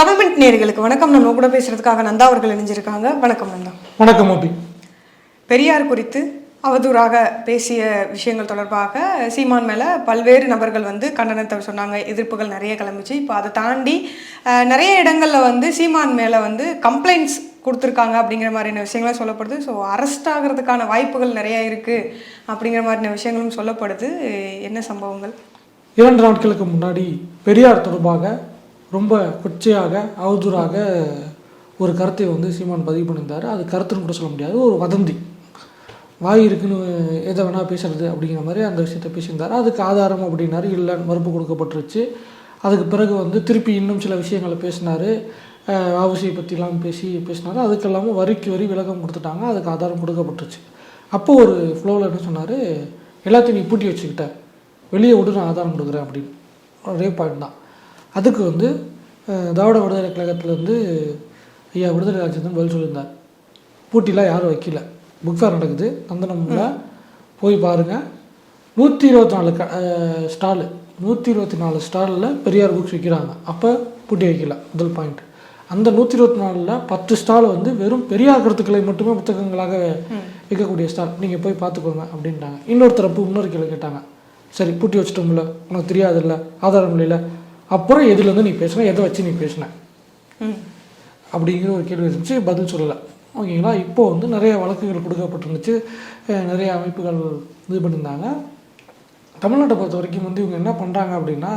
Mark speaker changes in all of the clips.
Speaker 1: தமிழ்மெண்ட் நேர்களுக்கு வணக்கம். நம்ம கூட பேசுறதுக்காக நந்தா அவர்கள் இணைஞ்சிருக்காங்க. வணக்கம் நந்தா.
Speaker 2: வணக்கம் அபி
Speaker 1: பெரியார் குறித்து அவதூறாக பேசிய விஷயங்கள் தொடர்பாக சீமான் மேலே பல்வேறு நபர்கள் வந்து கண்டனத்தை சொன்னாங்க. எதிர்ப்புகள் நிறைய கிளம்பிச்சு. இப்போ அதை தாண்டி நிறைய இடங்களில் வந்து சீமான் மேலே வந்து கம்ப்ளைண்ட்ஸ் கொடுத்துருக்காங்க அப்படிங்கிற மாதிரியான விஷயங்களும் சொல்லப்படுது. ஸோ அரெஸ்ட் ஆகிறதுக்கான வாய்ப்புகள் நிறைய இருக்குது அப்படிங்கிற மாதிரியான விஷயங்களும் சொல்லப்படுது. என்ன சம்பவங்கள்?
Speaker 2: இரண்டு நாட்களுக்கு முன்னாடி பெரியார் தொடர்பாக ரொம்ப கொச்சையாக அவதூறாக ஒரு கருத்தை வந்து சீமான் பதிவு பண்ணியிருந்தார். அது கருத்துன்னு கூட சொல்ல முடியாது. ஒரு வதந்தி. வாய் இருக்குன்னு எதை வேணால் பேசுறது அப்படிங்கிற மாதிரி அந்த விஷயத்தை பேசியிருந்தார். அதுக்கு ஆதாரம் அப்படின்னாரு. இல்லை மறுப்பு கொடுக்கப்பட்டுருச்சு. அதுக்கு பிறகு வந்து திருப்பி இன்னும் சில விஷயங்களை பேசினார். அவசியை பற்றிலாம் பேசி பேசினார். அதுக்கெல்லாமே வரிக்கு வரி விளக்கம் கொடுத்துட்டாங்க. அதுக்கு ஆதாரம் கொடுக்கப்பட்டுருச்சு. அப்போது ஒரு ஃப்ளோவில் என்ன சொன்னார்? எல்லாத்தையும் நீ பூட்டி வச்சுக்கிட்ட. வெளியே விட்டு நான் ஆதாரம் கொடுக்குறேன் அப்படின்னு. ஒரே பாயிண்ட் தான். அதுக்கு வந்து திராவிட விடுதலை கழகத்திலேருந்து ஐயா விடுதலை ராஜேந்திரன் பதில் சொல்லியிருந்தார். பூட்டிலாம் யாரும் வைக்கல. புக் ஃபேர் நடக்குது. நந்தனம்ல போய் பாருங்கள் நூற்றி இருபத்தி நாலு க ஸ்டாலு. நூற்றி இருபத்தி நாலு ஸ்டாலில் பெரியார் புக்ஸ் விற்கிறாங்க அப்போ பூட்டி வைக்கல. முதல் பாயிண்ட். அந்த நூற்றி இருபத்தி நாலில் பத்து ஸ்டால் வந்து வெறும் பெரியார் கருத்துக்களை மட்டுமே புத்தகங்களாக விற்கக்கூடிய ஸ்டால். நீங்கள் போய் பார்த்துக்கோங்க அப்படின்ட்டாங்க. இன்னொரு தரப்பு இன்னொரு கேள்வி கேட்டாங்க. சரி பூட்டி வச்சிட்டோம்ல. உனக்கு தெரியாதுல்ல. ஆதாரம் இல்லைல்ல. அப்புறம் எதுலேருந்து நீ பேசுன எதை வச்சு நீ பேசின?
Speaker 1: ம்.
Speaker 2: அப்படிங்கிற ஒரு கேள்வி இருந்துச்சு பதில் சொல்லலை. ஓகேங்களா? இப்போ வந்து நிறைய வழக்குகள் கொடுக்கப்பட்டிருந்துச்சு நிறைய அமைப்புகள் இது பண்ணியிருந்தாங்க. தமிழ்நாட்டை பொறுத்த வரைக்கும் வந்து இவங்க என்ன பண்ணுறாங்க அப்படின்னா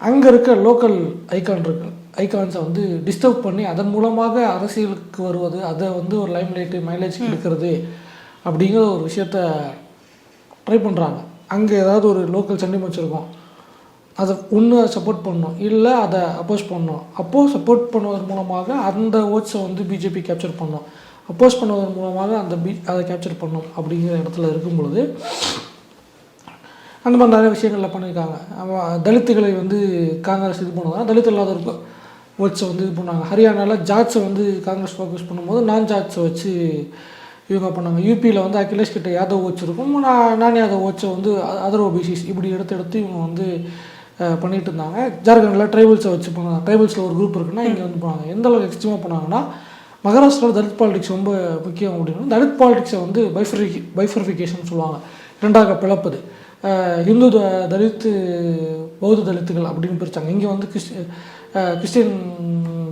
Speaker 2: அங்கே இருக்க லோக்கல் ஐகான் இருக்கு ஐகான்ஸை வந்து டிஸ்டர்ப் பண்ணி அதன் மூலமாக அரசியலுக்கு வருவது அதை வந்து ஒரு லைம் லைட்டு மைலேஜ் எடுக்கிறது அப்படிங்கிற ஒரு விஷயத்த ட்ரை பண்ணுறாங்க அங்கே ஏதாவது ஒரு லோக்கல் சென்டிமெண்ட்ஸ் இருக்கும் அதை ஒன்று சப்போர்ட் பண்ணணும். இல்லை அதை அப்போஸ் பண்ணணும். அப்போது சப்போர்ட் பண்ணுவதன் மூலமாக அந்த ஓட்ஸை வந்து பிஜேபி கேப்சர் பண்ணோம். அப்போஸ் பண்ணுவதன் மூலமாக அந்த பி அதை கேப்சர் பண்ணும் அப்படிங்கிற இடத்துல இருக்கும் பொழுது அந்த மாதிரி நிறைய விஷயங்களில் பண்ணியிருக்காங்க. தலித்துகளை வந்து காங்கிரஸ் இது பண்ணுவாங்க தலித் இல்லாதவருக்கு ஓட்ஸை வந்து இது பண்ணாங்க. ஹரியானாவில் ஜாட்ஸை வந்து காங்கிரஸ் ஃபோக்கஸ் பண்ணும்போது நான் ஜாட்ஸை வச்சு இவங்க பண்ணாங்க. யூபியில் வந்து அகிலேஷ் கிட்ட யாதவ் ஓட்ஸ் இருக்கும். நான் நான் யாதவ் ஓட்ஸை வந்து அதர் ஓபிசிஸ் இப்படி எடுத்து எடுத்து இவங்க வந்து பண்ணிகிட்டு இருந்தாங்க. ஜார்க்கண்டில் ட்ரைபல்ஸை வச்சு பண்ணாங்க ட்ரைபல்ஸில் ஒரு குரூப் இருக்குன்னா இங்கே வந்து போனாங்க. எந்த அளவுக்கு எக்ஸ்ட்ரீமாக பண்ணாங்கன்னா மகாராஷ்டிராவில் தலித் பாலிடிக்ஸ் ரொம்ப முக்கியம் அப்படின்னா தலித் பாலிடிக்ஸை வந்து பைஃபரிகி பைஃபரிஃபிகேஷன் சொல்லுவாங்க. ரெண்டாக பிளப்பது. இந்து த- தலித்து பௌத்த தலித்துகள் அப்படின்னு பிரித்தாங்க இங்கே வந்து கிறிஸ்டி கிறிஸ்டின்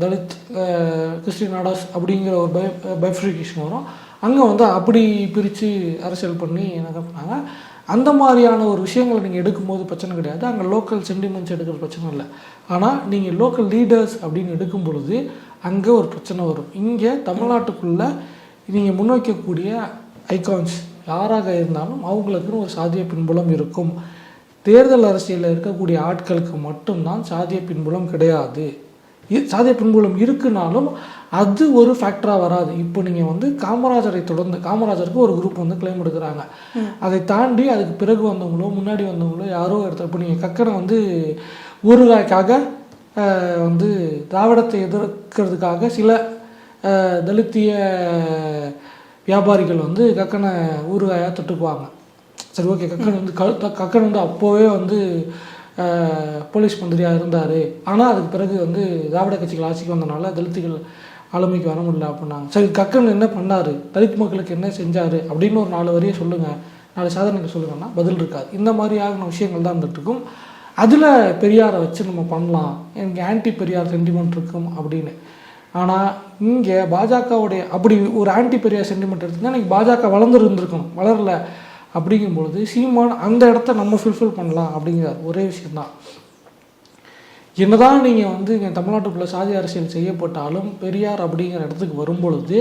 Speaker 2: தலித் கிறிஸ்டின் நாடாஸ் அப்படிங்கிற ஒரு பை பைஃபரிஃபிகேஷன் வரும். அங்கே வந்து அப்படி பிரித்து அரசியல் பண்ணி என்ன பண்ணாங்க அந்த மாதிரியான ஒரு விஷயங்களை நீங்கள் எடுக்கும்போது பிரச்சனை கிடையாது. அங்கே லோக்கல் சென்டிமெண்ட்ஸ் எடுக்கிற பிரச்சனை இல்லை. ஆனால் நீங்கள் லோக்கல் லீடர்ஸ் அப்படின்னு எடுக்கும் பொழுது அங்கே ஒரு பிரச்சனை வரும். இங்கே தமிழ்நாட்டுக்குள்ளே நீங்கள் முன்வைக்கக்கூடிய ஐகான்ஸ் யாராக இருந்தாலும் அவங்களுக்குன்னு ஒரு சாதிய பின்புலம் இருக்கும். தேர்தல் அரசியலில் இருக்கக்கூடிய ஆட்களுக்கு மட்டும்தான் சாதிய பின்புலம் கிடையாது. சாதிய பின்புலம் இருக்குனாலும் அது ஒரு ஃபேக்டராக வராது. இப்போ நீங்கள் வந்து காமராஜரை தொடர்ந்து காமராஜருக்கு ஒரு குரூப் வந்து கிளைம் எடுக்கிறாங்க. அதை தாண்டி அதுக்கு பிறகு வந்தவங்களோ முன்னாடி வந்தவங்களோ யாரோ இடத்துல இப்போ நீங்கள் கக்கனை வந்து ஊறுகாய்க்காக வந்து திராவிடத்தை எதிர்க்கிறதுக்காக சில தலித்திய வியாபாரிகள் வந்து கக்கனை ஊறுகாயாக தொட்டுக்குவாங்க. சரி ஓகே கக்கன் வந்து க த- கக்கன் வந்து அப்போவே வந்து போலீஸ் மந்திரியாக இருந்தார். ஆனால் அதுக்கு பிறகு வந்து திராவிட கட்சிகள் ஆட்சிக்கு வந்தனால தலித்துகள் ஆளுமைக்கு வர முடியல அப்படின்னாங்க. சரி கக்கன் என்ன பண்ணார்? தலித் மக்களுக்கு என்ன செஞ்சார்? அப்படின்னு ஒரு நாலு வரையும் சொல்லுங்கள் நாலு சாதனைகள் சொல்லுங்கன்னா பதில் இருக்காது. இந்த மாதிரி ஆகின விஷயங்கள் தான் இருந்துட்டுருக்கும் அதில் பெரியாரை வச்சு நம்ம பண்ணலாம். எனக்கு ஆன்டி பெரியார் சென்டிமெண்ட் இருக்கும் அப்படின்னு. ஆனால் இங்கே பாஜகவுடைய அப்படி ஒரு ஆன்டி பெரியார் சென்டிமெண்ட் எடுத்துன்னா இன்னைக்கு பாஜக வளர்ந்து வளரலை. அப்படிங்கும் பொழுது சீமான் அந்த இடத்த நம்ம ஃபுல்ஃபில் பண்ணலாம் அப்படிங்கிறார். ஒரே விஷயந்தான் என்னதான் நீங்கள் வந்து இங்கே தமிழ்நாட்டுக்குள்ளே சாதி அரசியல் செய்யப்பட்டாலும் பெரியார் அப்படிங்கிற இடத்துக்கு வரும்பொழுது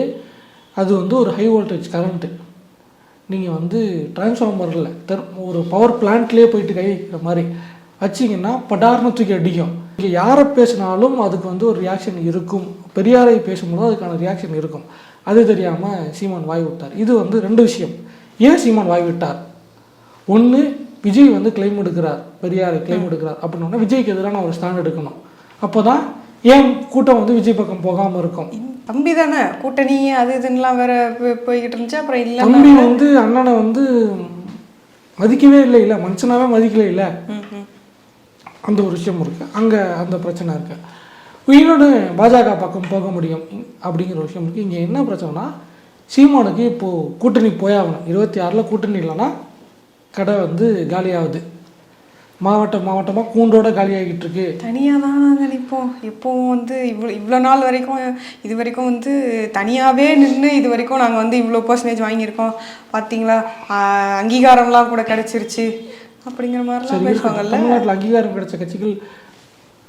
Speaker 2: அது வந்து ஒரு ஹை வோல்டேஜ் கரண்ட்டு நீங்கள் வந்து டிரான்ஸ்ஃபார்மரில் தெர் ஒரு பவர் பிளான்ட்லேயே போயிட்டு கை வைக்கிற மாதிரி வச்சிங்கன்னா படார்னு தூக்கி அடிக்கும். இங்கே யாரை பேசினாலும் அதுக்கு வந்து ஒரு ரியாக்ஷன் இருக்கும். பெரியாரை பேசும்போது அதுக்கான ரியாக்ஷன் இருக்கும். அது தெரியாமல் சீமான் வாய் விட்டார். இது வந்து ரெண்டு விஷயம். ஏன் சீமான் வாய் விட்டார் ஒன்று விஜய் வந்து கிளைம் எடுக்கிறார். பெரியாரை கிளைம் எடுக்கிறார். அப்படின்னா விஜய்க்கு எதிரான ஒரு ஸ்டாண்ட் எடுக்கணும். அப்போ தான் ஏன் கூட்டம் வந்து விஜய் பக்கம் போகாமல் இருக்கும்?
Speaker 1: தம்பி தானே. கூட்டணி அது இதுன்னெலாம் வேற போய்- போய்கிட்டு இருந்துச்சு. அப்புறம் இல்லை
Speaker 2: தம்பி வந்து அண்ணனை வந்து மதிக்கவே இல்லை இல்லை. மனுஷனாவே மதிக்கல இல்லை. அந்த ஒரு விஷயம் இருக்குது அங்கே அந்த பிரச்சனை இருக்குது இன்னொன்று பாஜக பக்கம் போக முடியும் அப்படிங்கிற விஷயம் இருக்குது இங்கே என்ன பிரச்சனைனா சீமானுக்கு இப்போது கூட்டணி போயாகணும். இருபத்தி ஆறில் கூட்டணி இல்லைன்னா கடை வந்து காலியாகுது. மாவட்டம் மாவட்டமாக கூண்டோட காலியாகிட்டு இருக்கு.
Speaker 1: தனியாக தான் நாங்கள் நிற்போம். எப்போவும் வந்து இவ்வளோ இவ்வளோ நாள் வரைக்கும் இது வரைக்கும் வந்து தனியாகவே நின்று இது வரைக்கும் நாங்கள் வந்து இவ்வளோ பர்சன்டேஜ் வாங்கியிருக்கோம். பார்த்தீங்களா அங்கீகாரம்லாம் கூட கிடச்சிருச்சு. அப்படிங்கிற மாதிரிலாம் பேசுவாங்கல்ல?
Speaker 2: தமிழ்நாட்டில் அங்கீகாரம் கிடைச்ச கட்சிகள்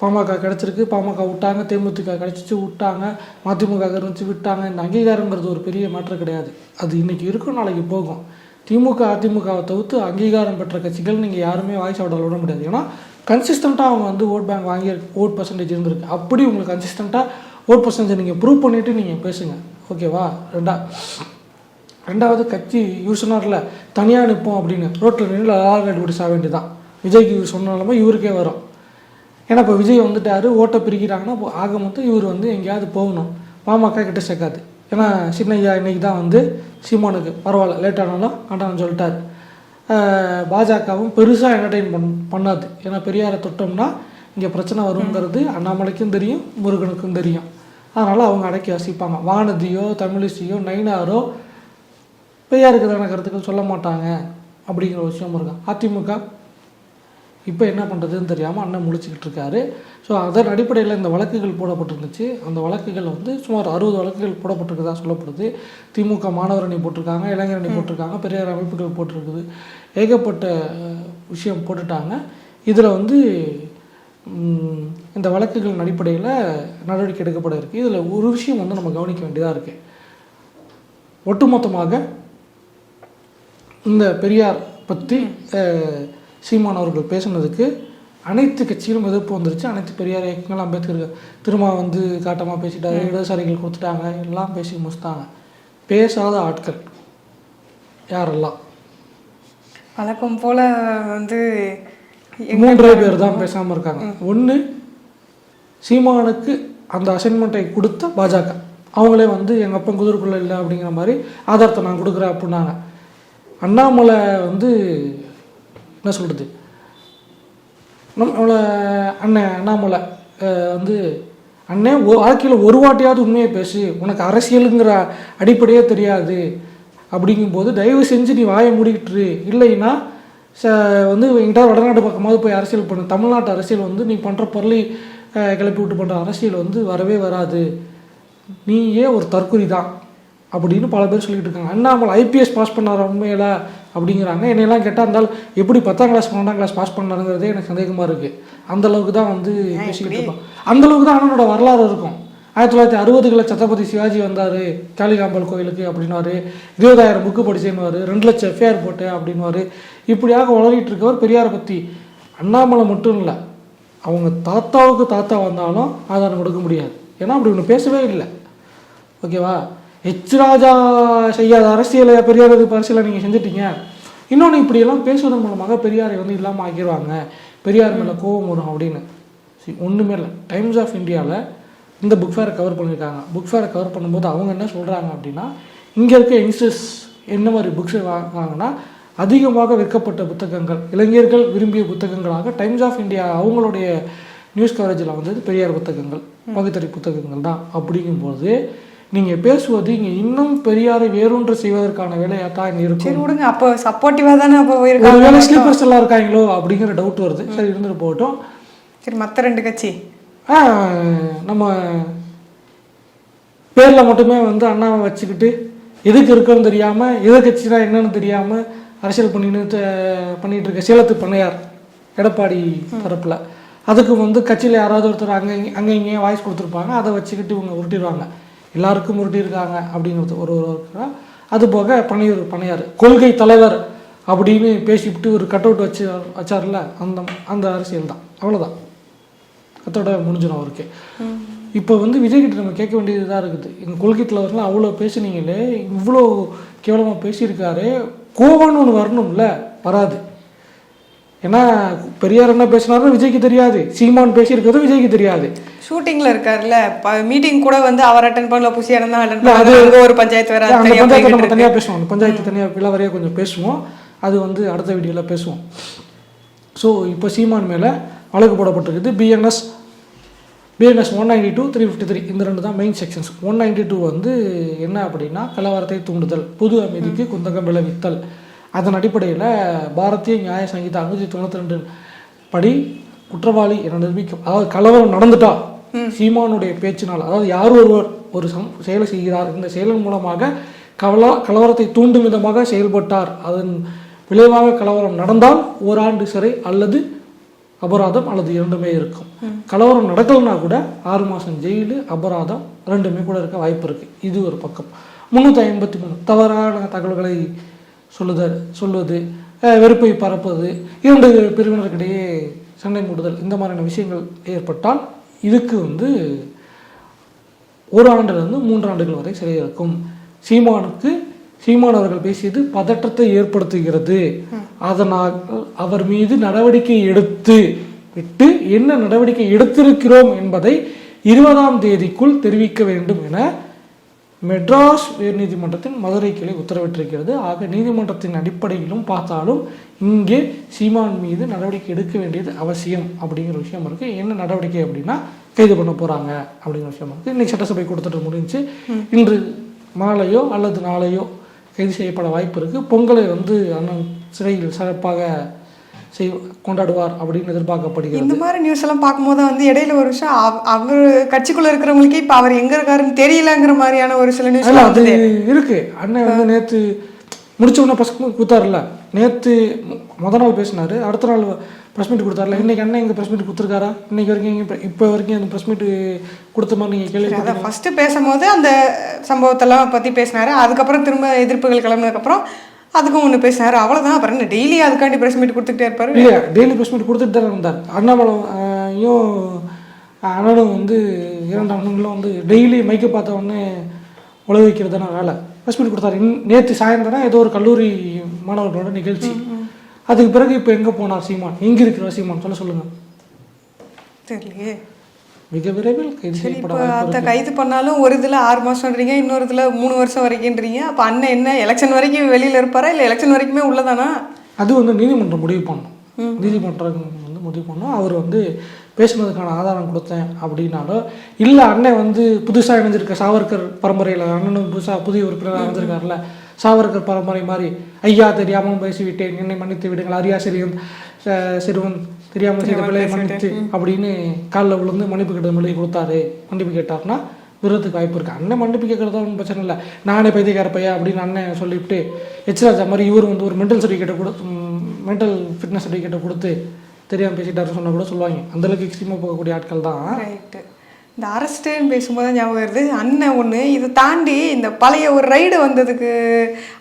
Speaker 2: பாமக கிடச்சிருக்கு. பாமக விட்டாங்க தேமுதிக கிடச்சிச்சு விட்டாங்க மதிமுக இருந்துச்சு விட்டாங்க. இந்த அங்கீகாரங்கிறது ஒரு பெரிய மாற்றம் கிடையாது. அது இன்னைக்கு இருக்கும் நாளைக்கு போகும். திமுக அதிமுகவை தவிர்த்து அங்கீகாரம் பெற்ற கட்சிகள் நீங்கள் யாருமே வாய்ஸ் அவுட் விட முடியாது. ஏன்னா கன்சிஸ்டண்ட்டாக அவங்க வந்து ஓட் பேங்க் வாங்கி ஓட் பர்சன்டேஜ் இருந்திருக்கு. அப்படி உங்களுக்கு கன்சிஸ்டண்ட்டாக ஓட் பர்சன்டேஜ் நீங்கள் ப்ரூவ் பண்ணிவிட்டு நீங்கள் பேசுங்க. ஓகேவா ரெண்டா ரெண்டாவது கட்சி இவர் தனியாக நிற்போம் அப்படின்னு. ரோட்டில் நின்று ஆள் சாக வேண்டியதான் விஜய்க்கு இவர் சொன்னாலுமே இவருக்கே வரும். ஏன்னா இப்போ விஜய் வந்துட்டார் ஓட்டை பிரிக்கிறாங்கன்னா இப்போ ஆக மொத்தம் இவர் வந்து எங்கேயாவது போகணும். பாமக கிட்ட சேர்க்காது. ஏன்னா சின்னையா இன்றைக்கி தான் வந்து சீமானுக்கு பரவாயில்ல லேட் ஆனாலும் சொல்லிட்டார். பாஜகவும் பெருசாக என்டர்டெயின் பண் பண்ணாது. ஏன்னா பெரியாரை தொட்டோம்னா இங்கே பிரச்சனை வருங்கிறது அண்ணாமலைக்கும் தெரியும் முருகனுக்கும் தெரியும். அதனால் அவங்க அடக்கி வசிப்பாங்க. வானதியோ தமிழிசையோ நைனாரோ பெரியாருக்கு தான கருத்துக்கள் சொல்ல மாட்டாங்க அப்படிங்கிற ஒரு விஷயம் இருக்கும். அதிமுக இப்போ என்ன பண்ணுறதுன்னு தெரியாமல் அண்ணன் முழிச்சுக்கிட்டு இருக்காரு. ஸோ அதன் அடிப்படையில் இந்த வழக்குகள் போடப்பட்டிருந்துச்சு. அந்த வழக்குகள் வந்து சுமார் அறுபது வழக்குகள் போடப்பட்டிருக்குதா சொல்லப்படுது. திமுக மாணவர் அணி போட்டிருக்காங்க இளைஞர் அணி போட்டிருக்காங்க பெரியார் அமைப்புகள் போட்டிருக்குது. ஏகப்பட்ட விஷயம் போட்டுட்டாங்க. இதில் வந்து இந்த வழக்குகளின் அடிப்படையில் நடவடிக்கை எடுக்கப்பட இருக்குது இதில் ஒரு விஷயம் வந்து நம்ம கவனிக்க வேண்டியதாக இருக்குது ஒட்டுமொத்தமாக இந்த பெரியார் பற்றி சீமான் அவர்கள் பேசுனதுக்கு அனைத்து கட்சியிலும் எதிர்ப்பு வந்துருச்சு. அனைத்து பெரியார் இயக்கங்கள் அம்பேத்கர் திரும்ப வந்து காட்டமாக பேசிட்டாரு இடதுசாரிகள் கொடுத்துட்டாங்க எல்லாம் பேசி முடிச்சிட்டாங்க. பேசாத ஆட்கள் யாரெல்லாம்?
Speaker 1: வழக்கம் போல வந்து
Speaker 2: மூன்றே பேர் தான் பேசாமல் இருக்காங்க. ஒன்று சீமானுக்கு அந்த அசைன்மெண்ட்டை கொடுத்த பாஜக. அவங்களே வந்து எங்கள் அப்பன் குதிரைக்குள்ள இல்லை அப்படிங்கிற மாதிரி ஆதாரத்தை நான் கொடுக்குறேன் அப்படின்னாங்க. அண்ணாமலை வந்து என்ன சொல்கிறது நம்மளை அண்ணன் அண்ணாமலை வந்து அண்ணே ஒரு வாழ்க்கையில் ஒரு வாட்டியாவது உண்மையை பேசு. உனக்கு அரசியலுங்கிற அடிப்படையே தெரியாது. அப்படிங்கும்போது தயவு செஞ்சு நீ வாயை மூடிக்கிட்டுரு இல்லைன்னா ச வந்து எங்கிட்ட வடநாட்டு பக்கமாவது போய் அரசியல் பண்ணு. தமிழ்நாட்டு அரசியல் வந்து நீ பண்ணுற பொருளை கிளப்பி விட்டு பண்ணுற அரசியல் வந்து வரவே வராது. நீயே ஒரு தற்கொலை தான் அப்படின்னு பல பேர் சொல்லிகிட்டு இருக்காங்க. அண்ணாமலை ஐபிஎஸ் பாஸ் பண்ணார் உண்மையில? அப்படிங்கிறாங்க. என்னையெல்லாம் கேட்டால் இருந்தாலும் எப்படி பத்தாம் கிளாஸ் பன்னெண்டாம் கிளாஸ் பாஸ் பண்ணாருங்கிறதே எனக்கு சந்தேகமாக இருக்குது அந்த அளவுக்கு தான் வந்து பேசிக்கிட்டு இருப்பான் அந்த அளவுக்கு தான் அண்ணனோட வரலாறு இருக்கும். ஆயிரத்தி தொள்ளாயிரத்தி அறுபதுகளில் சத்ரபதி சிவாஜி வந்தார் காளிகாம்பல் கோயிலுக்கு அப்படின்னுவாரு இருபதாயிரம் புக்கு படிச்சேன்னுவார் ரெண்டு லட்சம் எஃப்ஐஆர் போட்டேன் அப்படின்னுவாரு. இப்படியாக வளரிட்டு இருக்கவர் பெரியாரை பற்றி அண்ணாமலை மட்டும் இல்லை. அவங்க தாத்தாவுக்கு தாத்தா வந்தாலும் ஆதாரம் கொடுக்க முடியாது. ஏன்னா அப்படி ஒன்று பேசவே இல்லை. ஓகேவா? ஹெச் ராஜா செய்யாத அரசியலை பெரியாரது அரசியலை நீங்கள் செஞ்சுட்டீங்க. இன்னொன்று இப்படியெல்லாம் பேசுவதன் மூலமாக பெரியாரை வந்து இல்லாமல் ஆக்கிடுவாங்க பெரியார் மேலே கோபம் வரும் அப்படின்னு. சரி ஒன்றுமே இல்லை. டைம்ஸ் ஆஃப் இந்தியாவில் இந்த புக் ஃபேரை கவர் பண்ணியிருக்காங்க புக் ஃபேரை கவர் பண்ணும்போது அவங்க என்ன சொல்கிறாங்க அப்படின்னா இங்கே இருக்க யங்ஸ்டர்ஸ் என்ன மாதிரி புக்ஸ் வாங்கினா அதிகமாக விற்கப்பட்ட புத்தகங்கள் இளைஞர்கள் விரும்பிய புத்தகங்களாக டைம்ஸ் ஆஃப் இந்தியா அவங்களுடைய நியூஸ் கவரேஜில் வந்தது பெரியார் புத்தகங்கள் பகுத்தறி புத்தகங்கள் தான். அப்படிங்கும்போது நீங்கள் பேசுவது இங்கே இன்னும் பெரியாரை வேரூன்று செய்வதற்கான வேலையாக தான் இருக்கும்.
Speaker 1: சரி விடுங்க அப்போ சப்போர்ட்டிவாக தானே அப்போ
Speaker 2: ஒருவேளை
Speaker 1: போயிருக்காங்க
Speaker 2: ஸ்லீப்பர்ஸ் எல்லாம் இருக்காங்களோ அப்படிங்கிற டவுட் வருது. சரி இருந்துட்டு போகட்டும்.
Speaker 1: சரி மற்ற ரெண்டு கட்சி?
Speaker 2: நம்ம பேரில் மட்டுமே வந்து அண்ணாவை வச்சுக்கிட்டு எதுக்கு இருக்குன்னு தெரியாமல் எது கட்சினா என்னன்னு தெரியாமல் அரசியல் பண்ணின்னு பண்ணிட்டு இருக்க சேலத்து பண்ணையார் எடப்பாடி தரப்பில். அதுக்கு வந்து கட்சியில் யாராவது ஒருத்தர் அங்கே அங்கே இங்கேயும் வாய்ஸ் கொடுத்துருப்பாங்க. அதை வச்சுக்கிட்டு இவங்க உருட்டிடுவாங்க. எல்லாருக்கும் உருட்டியிருக்காங்க அப்படிங்கிறது ஒரு ஒரு இருக்கிறா அது போக பனையூர் பனையார் கொள்கை தலைவர் அப்படின்னு பேசிவிட்டு ஒரு கட் அவுட் வச்சு வச்சார்ல அந்த அந்த அரசியல் தான். அவ்வளோதான் அதோட முடிஞ்சிடும் அவருக்கு. இப்போ வந்து விஜய் கிட்ட நம்ம கேட்க வேண்டியதாக இருக்குது. எங்கள் கொள்கை தலைவர்லாம் அவ்வளோ பேசுனீங்களே இவ்வளோ கேவலமாக பேசியிருக்காரு. கோவம்னு ஒன்று வரணும்ல வராது. ஏன்னா பெரியார் என்ன பேசினாருன்னு விஜய்க்கு தெரியாது. சீமான் பேசியிருக்கிறது விஜய்க்கு தெரியாது.
Speaker 1: ஷூட்டிங்ல இருக்காருல்ல. மீட்டிங் கூட வந்து அவர் அட்டன் பண்ணல புசி
Speaker 2: இல்ல, அது-
Speaker 1: ஒரு பஞ்சாயத்து வேற
Speaker 2: அந்த பஞ்சாயத்தை நம்ம. தனியாக பேசுவோம். பஞ்சாயத்து தனியாக விளவரையாக கொஞ்சம் பேசுவோம். அது வந்து அடுத்த வீடியோவில் பேசுவோம். ஸோ இப்போ சீமான் மேலே வழக்கு போடப்பட்டிருக்குது. BNS BNS one ninety two three fifty three இந்த ரெண்டு தான் main sections one ninety two வந்து என்ன அப்படின்னா கலவரத்தை தூண்டுதல் பொது அமைதிக்கு குந்தகம் விளைவித்தல். அதன் அடிப்படையில் பாரதிய நியாய சங்கீதா அறுநூற்றி தொண்ணூற்றி ரெண்டு படி குற்றவாளி என நிரூபிக்கும். அதாவது கலவரம் நடந்துட்டா சீமானுடைய பேச்சினால் அதாவது யார் ஒருவர் ஒரு சம் செயலை செய்கிறார். இந்த செயலின் மூலமாக கவலா கலவரத்தை தூண்டும் விதமாக செயல்பட்டார். அதன் விளைவாக கலவரம் நடந்தால் ஓராண்டு சிறை அல்லது அபராதம் அல்லது இரண்டுமே இருக்கும். கலவரம் நடக்கலைன்னா கூட ஆறு மாதம் ஜெயிலு அபராதம் ரெண்டுமே கூட இருக்க வாய்ப்பு இருக்குது இது ஒரு பக்கம். முந்நூற்றி ஐம்பத்தி மூணு. தவறான தகவல்களை சொல்லுதல் சொல்வது வெறுப்பை பரப்புவது இரண்டு பிரிவினருக்கிடையே சண்டை மூடுதல் இந்த மாதிரியான விஷயங்கள் ஏற்பட்டால் இதுக்கு வந்து ஒரு ஆண்டிலிருந்து மூன்று ஆண்டுகள் வரை சிறை இருக்கும். சீமானுக்கு சீமான் அவர்கள் பேசியது பதற்றத்தை ஏற்படுத்துகிறது. அதனால் அவர் மீது நடவடிக்கை எடுத்து விட்டு என்ன நடவடிக்கை எடுத்திருக்கிறோம் என்பதை இருபதாம் தேதிக்குள் தெரிவிக்க வேண்டும் என மெட்ராஸ் உயர்நீதிமன்றத்தின் மதுரை கிளை உத்தரவிட்டிருக்கிறது. ஆக நீதிமன்றத்தின் அடிப்படையிலும் பார்த்தாலும் இங்கே சீமான் மீது நடவடிக்கை எடுக்க வேண்டியது அவசியம் அப்படிங்கிற விஷயம் இருக்கு. என்ன நடவடிக்கை அப்படின்னா கைது பண்ண போறாங்க அப்படிங்கிற விஷயம் இருக்கு. இன்னைக்கு சட்டசபை கொடுத்துட்டு முடிஞ்சு இன்று மாலையோ அல்லது நாளையோ கைது செய்யப்பட வாய்ப்பு இருக்கு. பொங்கலை வந்து அண்ணன் சிறையில் சிறப்பாக செய் கொண்டாடுவார் அப்படின்னு எதிர்பார்க்கப்படுகிறது.
Speaker 1: இந்த மாதிரி நியூஸ் எல்லாம் பார்க்கும்போது வந்து இடையில ஒரு விஷயம் அவ- அவர் கட்சிக்குள்ள இருக்கிறவங்களுக்கே இப்ப அவர் எங்க இருக்காருன்னு தெரியலங்கிற மாதிரியான ஒரு சில நியூஸ்
Speaker 2: அது இருக்கு. அண்ணன் வந்து நேத்து முடிச்ச உடனே ப்ரெஸ் கொடுத்தாருல நேத்து மு- முத நாள் பேசினாரு. அடுத்த நாள் ப்ரெஸ் மீட் கொடுத்தாருல இன்னைக்கு அண்ணன் எங்க ப்ரெஸ் மீட் கொடுத்துருக்காரா? இன்னைக்கு வரைக்கும் இங்க இப்போ வரைக்கும் அந்த ப்ரெஸ் மீட் கொடுத்த மாதிரி நீங்க கேள்வி
Speaker 1: ஃபர்ஸ்ட் பேசும்போது அந்த சம்பவத்தெல்லாம் பத்தி பேசினாரு. அதுக்கப்புறம் திரும்ப எதிர்ப்புகள் கிளம்பினதுக்கப்புறம் அதுக்கும் ஒன்று பேசினாரு. அவ்வளவுதான். அப்புறம் என்ன டெய்லி அதுக்காண்டி பிரஸ் மீட் கொடுத்துட்டே இருப்பாரு?
Speaker 2: இல்லையா டெய்லி ப்ரெஸ் மீட் கொடுத்துட்டு தான் இருந்தார். அண்ணாமலையும் அண்ணனும் வந்து இரண்டு அண்ணங்களும் வந்து டெய்லி மைக்கை பார்த்த உடனே உழவு வைக்கிறது தானே வேலை. ப்ரெஸ் மீட் கொடுத்தாரு. இன் நேற்று சாயந்தரம் ஏதோ ஒரு கல்லூரி மாணவர்களோட நிகழ்ச்சி. அதுக்கு பிறகு இப்போ எங்கே போனார் சீமான்? எங்கே இருக்கிற சீமான்? சொல்ல சொல்லுங்கள்
Speaker 1: தெரியலையே.
Speaker 2: மிக விரைவில் கைது செய்யப்பட வாய்ப்பு
Speaker 1: அத்தை கைது பண்ணாலும் ஒரு இதுல ஆறு மாசம்ன்றீங்க இன்னொரு இதுல மூணு வருஷம் வரைக்கும்ன்றீங்க அப்ப அண்ணன் என்ன எலெக்ஷன் வரைக்கும் வெளியில இருப்பாரா இல்ல எலெக்ஷன் வரைக்குமே உள்ளதானா?
Speaker 2: அது வந்து நீதிமன்றம் முடிவு பண்ணும். நீதிமன்றம் வந்து முடிவு பண்ணும். அவர் வந்து பேசுனதுக்கான ஆதாரம் கொடுத்தேன் அப்படின்னாலோ இல்லை அண்ணன் வந்து புதுசாக இணைஞ்சிருக்க சாவர்கர் பரம்பரையில் அண்ணனும் புதுசாக புதிய உறுப்பினராக இணைஞ்சிருக்காருல்ல சாவர்கர் பரம்பரை மாதிரி ஐயா தெரியாமல் பேசிவிட்டேன் என்னை மன்னித்து விடுங்கள் அரியா சிறியன் சிறுவன் தெரியாமல் செய்த பிள்ளையை மன்னித்து அப்படின்னு காலில் விழுந்து மன்னிப்பு கடிதம் எழுதி கொடுத்தாரு. மன்னிப்பு கேட்டார்னா விருதுக்கு வாய்ப்பு இருக்குது அண்ணன் மன்னிப்பு கேட்கறது ஒன்றும் பிரச்சனை இல்லை. நானே பைத்தியக்கார பையன் அப்படின்னு அண்ணன் சொல்லிவிட்டு எச்ராஜா மாதிரி இவர் வந்து ஒரு மென்டல் சர்டிஃபிகேட்டை கொடு மென்டல் ஃபிட்னஸ் சர்டிஃபிகேட்டை கொடுத்து தெரியாமல் பேசிட்டாருன்னு சொன்னா கூட சொல்லுவாங்க. அந்தளவுக்கு எக்ஸ்ட்ரீமாக போகக்கூடிய ஆட்கள் தான்.
Speaker 1: இந்த அரஸ்ட்டுன்னு பேசும்போது தான் ஞாபகம் வருது. அண்ணன் ஒன்று இதை தாண்டி இந்த பழைய ஒரு ரைடு வந்ததுக்கு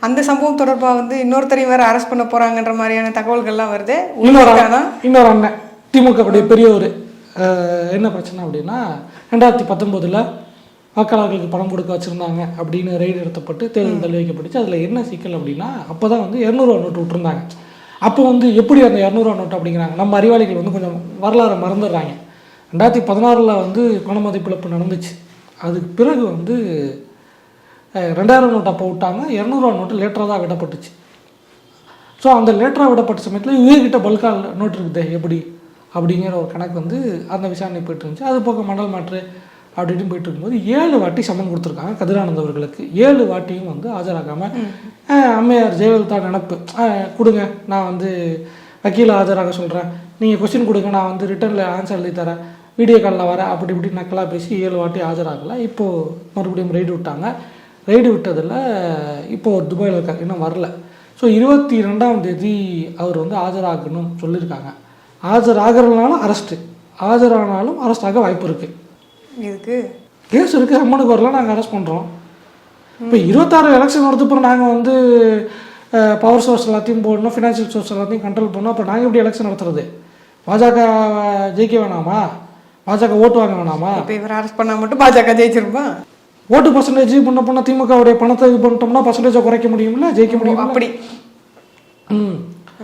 Speaker 1: அந்த சம்பவம் தொடர்பாக வந்து இன்னொருத்தரையும் வேற அரெஸ்ட் பண்ண போறாங்கன்ற மாதிரியான தகவல்கள்லாம் வருது.
Speaker 2: இன்னொரு இன்னொரு அண்ணன் திமுக உடைய பெரியவர் என்ன பிரச்சனை அப்படின்னா ரெண்டாயிரத்தி பத்தொம்போதில் வாக்காளர்களுக்கு பணம் கொடுக்க வச்சுருந்தாங்க அப்படின்னு ரெய்டு எடுத்தப்பட்டு தேர்தல் தள்ளி வைக்கப்பட்டுச்சு. அதில் என்ன சிக்கல் அப்படின்னா அப்போ தான் வந்து இரநூறுவா நோட்டு விட்டுருந்தாங்க. அப்போ வந்து எப்படி அந்த இரநூறுவா நோட்டு அப்படிங்கிறாங்க? நம்ம அறிவாளிகள் வந்து கொஞ்சம் வரலாறை மறந்துடுறாங்க. ரெண்டாயிரத்தி பதினாறில் வந்து பண மதிப்பிழப்பு நடந்துச்சு. அதுக்கு பிறகு வந்து ரெண்டாயிரம் நோட்டை அப்போ விட்டாங்க. இரநூறுவா நோட்டு லேட்டராக தான் விடப்பட்டுச்சு. ஸோ அந்த லேட்டராக விடப்பட்ட சமயத்தில் இவர்கிட்ட பல்கால் நோட் இருக்குது. எப்படி? அப்படிங்கிற ஒரு கணக்கு வந்து அந்த விசாரணை போயிட்டு இருந்துச்சு. அது போக மண்டல் மாற்று அப்படின்னு போயிட்டு இருக்கும்போது ஏழு வாட்டி சம்மன் கொடுத்துருக்காங்க கதிரானந்த் அவர்களுக்கு. ஏழு வாட்டியும் வந்து ஆஜராகாமல் அம்மையார் ஜெயலலிதா நினப்பு கொடுங்க. நான் வந்து வக்கீல ஆஜராக சொல்கிறேன் நீங்கள் கொஸ்டின் கொடுங்க. நான் வந்து ரிட்டனில் ஆன்சர் எழுதி தரேன். வீடியோ காலில் வரேன் அப்படி இப்படி நக்கலாக பேசி ஏழு வாட்டி ஆஜராகலை. இப்போது மறுபடியும் ரைடு விட்டாங்க. ரைடு விட்டதில் இப்போது துபாயில் இருக்காங்க இன்னும் வரல. ஸோ இருபத்தி ரெண்டாம் தேதி அவர் வந்து ஆஜராகணும் சொல்லியிருக்காங்க. ஆஜராகிறதுனாலும் அரெஸ்ட்டு ஆஜரானாலும் அரெஸ்ட் ஆக வாய்ப்பு இருக்குது
Speaker 1: இதுக்கு
Speaker 2: கேஸ் இருக்குது அம்மனுக்கு வரலாம் நாங்கள் அரெஸ்ட் பண்ணுறோம் இப்போ இருபத்தாறு எலெக்ஷன் வரதுக்கப்புறம் நாங்கள் வந்து பவர் சோர்ஸ் எல்லாத்தையும் போடணும் ஃபினான்ஷியல் சோர்ஸ் எல்லாத்தையும் கண்ட்ரோல் பண்ணணும். அப்போ நாங்கள் எப்படி எலெக்ஷன் நடத்துறது? பாஜக ஜெயிக்க வேணாமா? பாஜக ஓட்டு வாங்க வேணாமா
Speaker 1: இப்போ இவர் அரெஸ்ட் பண்ணா மட்டும் பாஜக ஜெயிச்சிருப்பா?
Speaker 2: ஓட்டு பர்சன்டேஜ் பண்ண போனால் திமுகவுடைய பணத்தை இது பண்ணிட்டோம்னா பர்சன்டேஜை குறைக்க முடியும்ல? ஜெயிக்க முடியும்
Speaker 1: அப்படி.
Speaker 2: ம்.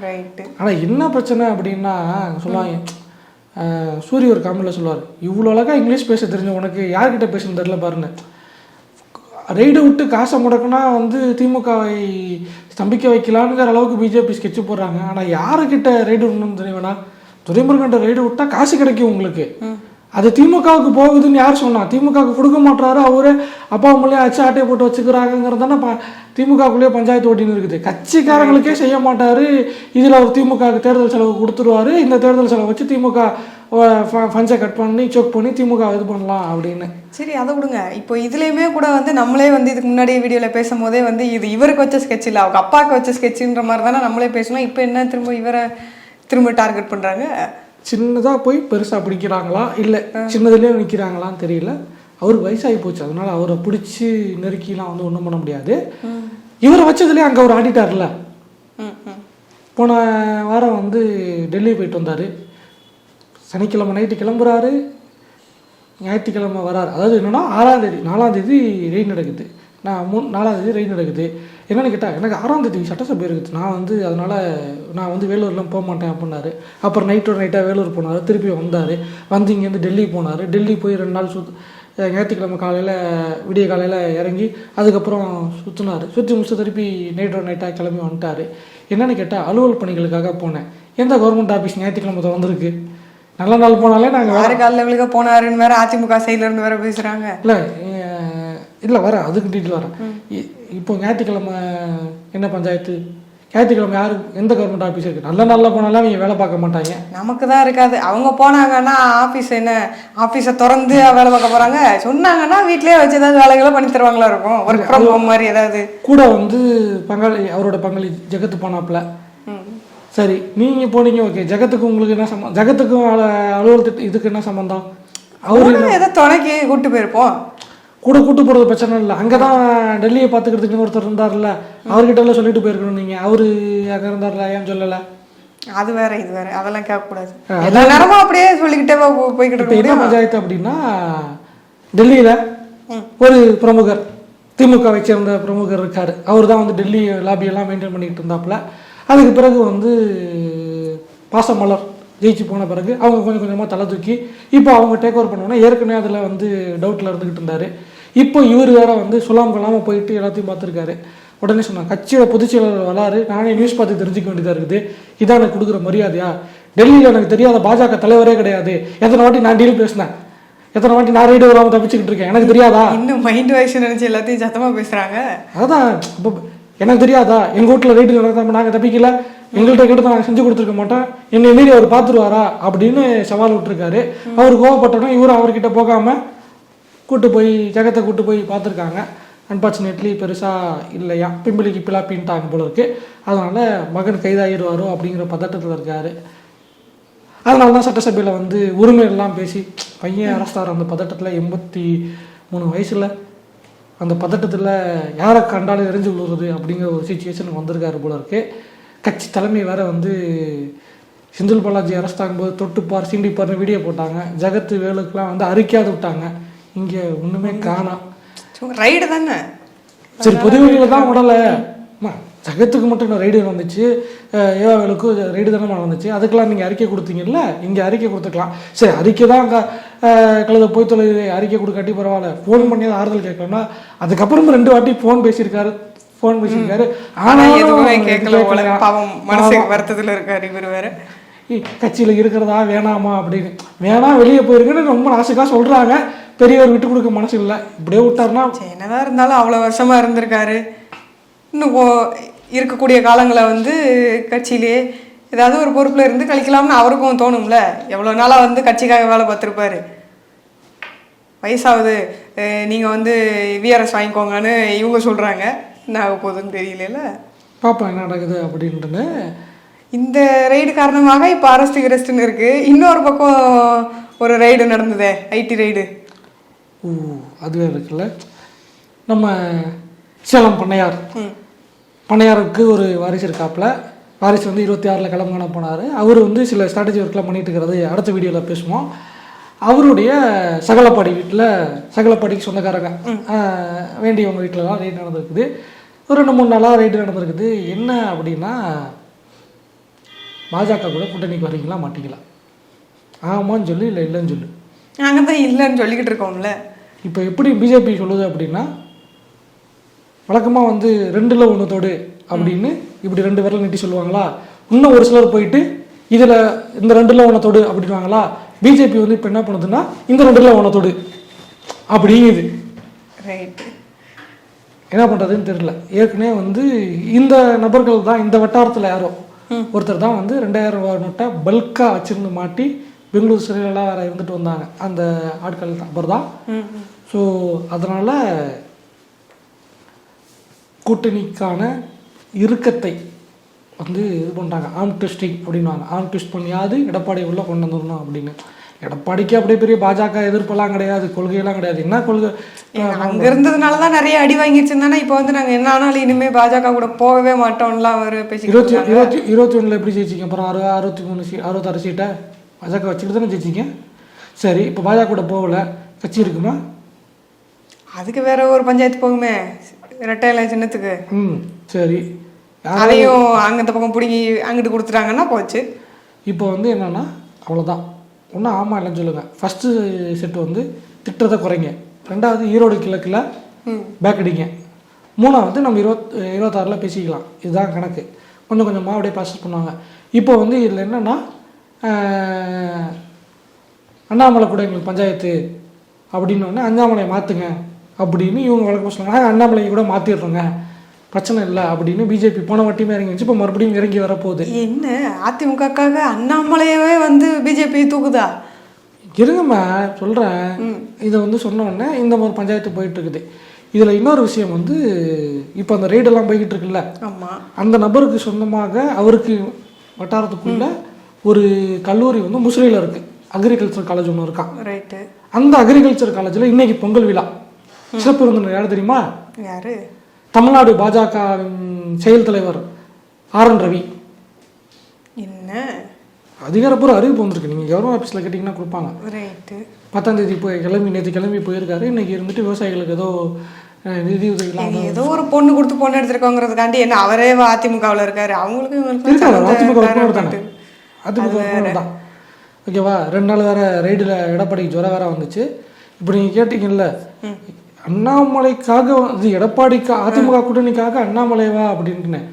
Speaker 1: ரைட்டு
Speaker 2: ஆனால் என்ன பிரச்சனை அப்படின்னா சொல்லுவாங்க சூரிய ஒரு காமெடியில் சொல்லுவார் இவ்வளோ அழகாக இங்கிலீஷ் பேச தெரிஞ்ச உனக்கு யார்கிட்ட பேசணும் தெரில பாருன்னு. ரைடு விட்டு காசை முடக்குனா வந்து திமுகவை ஸ்தம்பிக்க வைக்கலாங்கிற அளவுக்கு பிஜேபி ஸ்கெட்ச் போடுறாங்க. ஆனால் யாருக்கிட்ட ரைடு விடணும்னு தெரியவேணா துரைமுருகன்ட்ட ரைடு விட்டா காசு கிடைக்கும் உங்களுக்கு. அது திமுகவுக்கு போகுதுன்னு யார் சொன்னா? திமுகவுக்கு கொடுக்க மாட்டாரு? அவரு அப்பா அம்மாலேயே அச்சு ஆட்டையை போட்டு வச்சுக்கிறாங்கிறது தானே ப திமுகக்குள்ளேயே பஞ்சாயத்து ஓட்டின்னு இருக்குது. கட்சிக்காரங்களுக்கே செய்ய மாட்டாரு. இதில் அவர் திமுகவுக்கு தேர்தல் செலவு கொடுத்துருவாரு. இந்த தேர்தல் செலவு வச்சு திமுக ஃபண்ட்ஸை கட் பண்ணி செக் பண்ணி திமுக இது பண்ணலாம் அப்படின்னு.
Speaker 1: சரி அதை விடுங்க. இப்போ இதுலேயுமே கூட வந்து நம்மளே வந்து இதுக்கு முன்னாடி வீடியோவில் பேசும்போதே வந்து இது இவருக்கு வச்ச ஸ்கெட்ச் இல்லை அவங்க அப்பாவுக்கு வச்ச ஸ்கெட்சுன்ற மாதிரி தானே நம்மளே பேசணும். இப்போ என்ன திரும்ப இவரை திரும்ப டார்கெட் பண்ணுறாங்க
Speaker 2: சின்னதாக போய் பெருசாக பிடிக்கிறாங்களா? இல்லை சின்னதுலேயே நிற்கிறாங்களான்னு தெரியல. அவருக்கு வயசாகி போச்சு. அதனால அவரை பிடிச்சி நெருக்கிலாம் வந்து ஒன்றும் பண்ண முடியாது. இவரை வச்சதுலேயே அங்கே அவர் ஆடிட்டார்ல. போன வாரம் வந்து டெல்லி போயிட்டு வந்தார். சனிக்கிழமை நைட்டு கிளம்புறாரு. ஞாயிற்றுக்கிழமை வராரு. அதாவது என்னன்னா ஆறாம் தேதி நாலாம் தேதி ரெயின் நடக்குது. நான் மூணு நாலாம் தேதி ரெயின் நடக்குது. என்னன்னு கேட்டால் எனக்கு ஆறாம் தேதி சட்டசபை இருக்குது. நான் வந்து அதனால் நான் வந்து வேலூர்லாம் போக மாட்டேன் அப்படின்னாரு. அப்புறம் நைட்டோட நைட்டாக வேலூர் போனார் திருப்பி வந்தார். வந்து இங்கேருந்து டெல்லி போனார். டெல்லி போய் ரெண்டு நாள் சுத் ஞாயிற்றுக்கிழமை காலையில் விடிய காலையில் இறங்கி அதுக்கப்புறம் சுற்றினார் சுற்றி முடிச்சு திருப்பி நைட்டோட நைட்டாக கிளம்பி வந்துட்டார். என்னன்னு கேட்டால் அலுவல் பணிகளுக்காக போனேன். எந்த கவர்மெண்ட் ஆஃபீஸ் ஞாயிற்றுக்கிழமை திறந்துருக்கு? நல்ல நாள் போனாலே நாங்கள்
Speaker 1: யாரு காலில் விழுக போனாருன்னு வேற அதிமுக சைடுல இருந்து வேற பேசுறாங்க.
Speaker 2: இல்லை இல்லை வரேன். அதுக்கு டீட்டெயில் வரேன். இப்போ ஞாயிற்றுக்கிழமை என்ன பஞ்சாயத்து? ஞாயிற்றுக்கிழமை யாரு? எந்த கவர்மெண்ட் ஆஃபீஸ் இருக்குது நல்ல நாளில் போனாலும் அவங்க வேலை பார்க்க மாட்டாங்க.
Speaker 1: நமக்கு தான் இருக்காது. அவங்க போனாங்கன்னா ஆஃபீஸ் என்ன? ஆஃபீஸை திறந்து வேலை பார்க்க போறாங்க. சொன்னாங்கன்னா வீட்லயே வச்சு ஏதாவது வேலைகளை பண்ணி தருவாங்களா இருக்கும்? ஒர்க் ஃப்ரம் ஹோம் மாதிரி ஏதாவது.
Speaker 2: கூட வந்து பங்காளி அவரோட பங்காளி ஜெகத்து போனாப்புல. சரி நீங்கள் போனீங்க ஓகே ஜெகத்துக்கு உங்களுக்கு என்ன சம்மந்தம் ஜெகத்துக்கும் அல- அலுவலகத்து இதுக்கு என்ன சம்மந்தம் அவர்
Speaker 1: ஏதோ துணைக்கு கூட்டு போயிருப்போம்.
Speaker 2: கூட கூட்டு போகிறது பிரச்சனை இல்லை. அங்கே தான் டெல்லியை பார்த்துக்கிறதுக்கு ஒருத்தர் இருந்தார்ல அவர்கிட்ட எல்லாம் சொல்லிட்டு போயிருக்கணும் நீங்கள் அவர் அங்கே இருந்தார்ல ஏன் சொல்லலை?
Speaker 1: அது வேற இது வேற. அதெல்லாம் கேட்கக்கூடாது. எல்லா நேரமும் அப்படியே சொல்லிக்கிட்டே போய்கிட்டு
Speaker 2: என்ன பஞ்சாயத்து அப்படின்னா டெல்லியில் ஒரு பிரமுகர் திமுகவை சேர்ந்த பிரமுகர் இருக்கார். அவர் தான் வந்து டெல்லி லாபியெல்லாம் மெயின்டைன் பண்ணிக்கிட்டு இருந்தாப்புல. அதுக்கு பிறகு வந்து பாசமலர் ஜெயிச்சு போன பிறகு அவங்க கொஞ்சம் கொஞ்சமாக தலை தூக்கி இப்போ அவங்க டேக் ஓவர் பண்ணுவோன்னா ஏற்கனவே அதில் வந்து டவுட்டில் இருந்துக்கிட்டு இருந்தார். இப்போ இவர் வேற வந்து சொல்லாம கொள்ளாமல் போயிட்டு எல்லாத்தையும் பார்த்துருக்காரு. உடனே சொன்னாங்க கட்சியோட பொதுச் செயலாளர் வராரு நானே நியூஸ் பார்த்து தெரிஞ்சுக்க வேண்டியதாக இருக்குது. இதான் எனக்கு கொடுக்குற மரியாதையா? டெல்லியில் எனக்கு தெரியாத பாஜக தலைவரே கிடையாது. எத்தனை வாட்டி நான் டீல் பேசினேன். எத்தனை வாட்டி நான் ரைடு வராமல் தப்பிச்சுக்கிட்டு இருக்கேன். எனக்கு தெரியாதா?
Speaker 1: இன்னும் மைண்ட் வாய்ஸ் நினைச்சு எல்லாத்தையும் சத்தமா பேசுறாங்க.
Speaker 2: அதான் இப்போ எனக்கு தெரியாதா? எங்கள் வீட்டில் ரைடு நடத்தாம நாங்கள் தப்பிக்கல. எங்கள்கிட்ட கேட்டு நாங்கள் செஞ்சு கொடுத்துருக்க மாட்டோம். என்னை மீறி அவர் பார்த்துருவாரா? அப்படின்னு சவால் விட்டுருக்காரு. அவர் கோவப்பட்டோன்னா இவரும் அவர்கிட்ட போகாம கூட்டு போய் ஜெகத்தை கூட்டு போய் பார்த்துருக்காங்க. அன்பார்ச்சுனேட்லி பெருசாக இல்லையா? பிம்பிளிக்கு பிளாப்பின்ட்டாங்க போல இருக்கு. அதனால் மகன் கைதாகிடுவாரோ அப்படிங்கிற பதட்டத்தில் இருக்கார். அதனால தான் சட்டசபையில் வந்து உரிமை எல்லாம் பேசி பையன் அரசார் அந்த பதட்டத்தில் எண்பத்தி மூணு வயசில் அந்த பதட்டத்தில் யாரை கண்டாலும் எரிஞ்சு விழுறது அப்படிங்கிற ஒரு சுச்சுவேஷன் வந்திருக்காரு போல இருக்கு. கட்சி தலைமை வேற வந்து செந்தில் பாலாஜி அரெஸ்ட் ஆகும்போது தொட்டுப்பார் சீண்டிப்பார்னு வீடியோ போட்டாங்க. ஜெகத்து வேலுக்கெலாம் வந்து அறிக்கையாது விட்டாங்க. இங்கே ஒன்றுமே காணோம்
Speaker 1: ரைடு தானே?
Speaker 2: சரி பொது வெளியில் தான் விடலை அம்மா, ஜெகத்துக்கு மட்டும் ரைடு நடந்துச்சு அஹ் ஏவாவேலுக்கும் ரைடு தானே நடந்துச்சு அதுக்கெல்லாம் நீங்கள் அறிக்கை கொடுத்தீங்கல்ல? இங்கே அறிக்கை கொடுத்துக்கலாம். சரி அறிக்கை தான் அங்கே கழுத போய் தொழில் அறிக்கை கொடுக்காட்டி பரவாயில்ல. ஃபோன் பண்ணி ஆறுதல் கேட்கணும்னா அதுக்கப்புறம் ரெண்டு வாட்டி ஃபோன் பேசியிருக்காரு. ஃபோன் பேசியிருக்காரு.
Speaker 1: ஆனா
Speaker 2: ஆனாலும்
Speaker 1: எதுவுமே கேட்கல பாவம். மனசுக்கு வருத்தத்துல இருக்காரு இவர் வேற.
Speaker 2: கட்சியில் இருக்கிறதா வேணாமா அப்படின்னு. வேணாம் வெளியே போயிருக்குன்னு ரொம்ப நாசுக்காக சொல்கிறாங்க பெரியவர் விட்டு கொடுக்க மனசு இல்லை. இப்படியே விட்டாருன்னா
Speaker 1: சரி, என்னதான் இருந்தாலும் அவ்வளோ வருஷமா இருந்திருக்காரு. இன்னும் இருக்கக்கூடிய காலங்களை வந்து கட்சியிலே ஏதாவது ஒரு பொறுப்புல இருந்து கழிக்கலாம்னு அவருக்கும் தோணும்ல. எவ்வளோ நாளாக வந்து கட்சிக்காக வேலை பார்த்துருப்பாரு. வயசாகுது. அஹ் நீங்க வந்து விஆர்எஸ் வாங்கிக்கோங்கன்னு இவங்க சொல்றாங்க. என்ன ஆக போகுதுன்னு தெரியல
Speaker 2: பாப்பா என்ன நடக்குது அப்படின்ட்டுன்னு
Speaker 1: இந்த ரைடு காரணமாக இப்போ அரெஸ்ட் கிரெஸ்ட்னு இருக்கு. இன்னொரு பக்கம் ஒரு ரைடு நடந்ததே ஐடி ரைடு
Speaker 2: ஓ அதுவே இருக்குல்ல. நம்ம சேலம் பண்ணையார். பண்ணையாருக்கு ஒரு வாரிசு இருக்காப்புல. வாரிசு வந்து இருபத்தி ஆறில் கிளம்புன போனார். அவர் வந்து சில ஸ்ட்ராட்டஜி ஒர்க்லாம் பண்ணிட்டு இருக்கிறது அடுத்த வீடியோவில் பேசுவோம். அவருடைய சகலப்பாடி வீட்டில் சகலப்பாடிக்கு சொந்தக்காரங்க. வேண்டியவங்க வீட்டிலலாம் ரைடு நடந்திருக்குது. ஒரு ரெண்டு மூணு நாளாக ரைடு நடந்திருக்குது. என்ன அப்படின்னா பாஜக கூட கூட்டணிக்கு வரீங்களா மாட்டீங்களா? ஆமான்னு சொல்லு இல்லை இல்லைன்னு சொல்லு.
Speaker 1: நாங்கள் தான் இல்லைன்னு சொல்லிக்கிட்டு இருக்கோம்ல.
Speaker 2: இப்போ எப்படி பிஜேபி சொல்லுது அப்படின்னா வழக்கமாக வந்து ரெண்டில் ஒன்று தொடு அப்படின்னு இப்படி ரெண்டு விரல் நீட்டி சொல்லுவாங்களா? இன்னும் ஒரு சிலர் போயிட்டு இதில் இந்த ரெண்டில் ஒன்று தொடு அப்படின்வாங்களா பிஜேபி வந்து இப்போ என்ன பண்ணுதுன்னா இந்த ரெண்டுல ஒன்று தொடு அப்படிங்குது. என்ன பண்ணுறதுன்னு தெரியல. ஏற்கனவே வந்து இந்த நபர்கள் தான் இந்த வட்டாரத்தில் யாரோ ஒருத்தர் தான் வந்து ரெண்டாயிரம் ரூபாய் நோட்டை பல்காக வச்சிருந்து மாட்டி பெங்களூர் சிறையிலலாம் வேற இருந்துட்டு வந்தாங்க. அந்த ஆட்கள் நபர் தான். ஸோ அதனால் கூட்டணிக்கான இறுக்கத்தை வந்து இது பண்ணுறாங்க ஆம் ட்விஸ்டிங் அப்படின்வாங்க ஆம் ட்விஸ்ட் பண்ணியாவது எடப்பாடி உள்ள கொண்டு வந்துடணும் அப்படின்னு. எடப்பாடிக்கு அப்படியே பெரிய பாஜக எதிர்ப்பெல்லாம் கிடையாது கொள்கையெல்லாம் கிடையாது. என்ன கொள்கை?
Speaker 1: அங்க இருந்ததுனால தான் நிறைய அடி வாங்கிடுச்சுன்னு தானே இப்போ வந்து நாங்க என்ன ஆனாலும் இனிமே பாஜக கூட போகவே மாட்டோம்லாம் அவர் பேசிக்கிட்டு
Speaker 2: இருபத்தி. இருபத்தி இருபத்தி ஒன்றில் எப்படி ஜெயிச்சிங்க? அப்புறம் அறு அறுபத்தி மூணு சீ அறுபத்தாறு சீட்டை? பாஜக வச்சுட்டு தானே ஜெயிச்சிங்க? சரி இப்போ பாஜக கூட போகல. கட்சி இருக்குமா?
Speaker 1: அதுக்கு வேற ஒரு பஞ்சாயத்து போகுமே. ரெட்டையில சின்னத்துக்கு.
Speaker 2: ம் சரி.
Speaker 1: அதையும் அங்க இந்த பக்கம் பிடிங்கி அங்கிட்டு கொடுத்துட்டாங்கன்னா போச்சு.
Speaker 2: இப்போ வந்து என்னன்னா அவ்வளோதான் ஒன்றும் ஆமாம் இல்லைன்னு சொல்லுங்கள் ஃபஸ்ட்டு செட்டு வந்து திட்டத்தை குறைங்க. ரெண்டாவது ஈரோடு கிழக்கில்
Speaker 1: ம்.
Speaker 2: பேக் அடிங்க. மூணாவது நம்ம இருபத் இருபத்தாறில் பேசிக்கலாம். இதுதான் கணக்கு. கொஞ்சம் கொஞ்சமாக அப்படியே ப்ராசஸ் பண்ணுவாங்க. இப்போ வந்து இதில் என்னென்னா அண்ணாமலை கூட எங்களுக்கு பஞ்சாயத்து அப்படின்னு உடனே அண்ணாமலையை மாற்றுங்க அப்படின்னு இவங்க வழக்கம் சொன்னாங்க. அண்ணாமலையை கூட மாற்றிடுறோங்க பிரச்சனை இல்லை அப்படின்னு பிஜேபி போன வாட்டியுமே இறங்கி வச்சு இப்போ மறுபடியும் இறங்கி வரப்போகுது.
Speaker 1: என்ன? அதிமுகக்காக அண்ணாமலையவே வந்து பிஜேபி தூக்குதா?
Speaker 2: இருங்கம்மா சொல்கிறேன் இதை வந்து சொன்ன உடனே இந்த மாதிரி பஞ்சாயத்து போயிட்டு இருக்குது இதில் இன்னொரு விஷயம் வந்து இப்போ அந்த ரெய்டெல்லாம் போய்கிட்டு இருக்குல்ல? அந்த நபருக்கு சொந்தமாக அவருக்கு வட்டாரத்துக்குள்ள ஒரு கல்லூரி வந்து முசிறியில் இருக்குது அக்ரிகல்ச்சர் காலேஜ் ஒன்று இருக்கான்
Speaker 1: ரைட்டு
Speaker 2: அந்த அக்ரிகல்ச்சர் காலேஜில் இன்னைக்கு பொங்கல் விழா. சிறப்பு விருந்தினர் யார் தெரியுமா?
Speaker 1: யாரு?
Speaker 2: தமிழ்நாடு பாஜகவின் செயல் தலைவர் ஆர் என் ரவி.
Speaker 1: என்ன?
Speaker 2: அதிகாரப்பூர்வ அறிவிப்பு வந்திருக்கு. நீங்கள் கவர்மெண்ட் ஆஃபீஸில் கேட்டிங்கன்னா கொடுப்பாங்க.
Speaker 1: ரைட்டு
Speaker 2: பத்தாம் தேதி போய் கிளம்பி நேற்று கிளம்பி போயிருக்காரு. இன்னைக்கு இருந்துட்டு விவசாயிகளுக்கு ஏதோ நிதி உதவி
Speaker 1: ஏதோ ஒரு பொண்ணு கொடுத்து பொண்ணு எடுத்திருக்கோங்கிறதுக்காண்டி என்ன அவரே அதிமுகவில் இருக்காரு.
Speaker 2: அதிமுக அதிமுக தான் ஓகேவா? ரெண்டு நாள் வேற ரைடில் எடப்பாடிக்கு ஜுரம் வேற வந்துச்சு. இப்போ நீங்கள் கேட்டீங்கல்ல அண்ணாமலைக்காக இது எடப்பாடிக்கா அதிமுக கூட்டணிக்காக அண்ணாமலைவா அப்படின்ட்டுனேன்.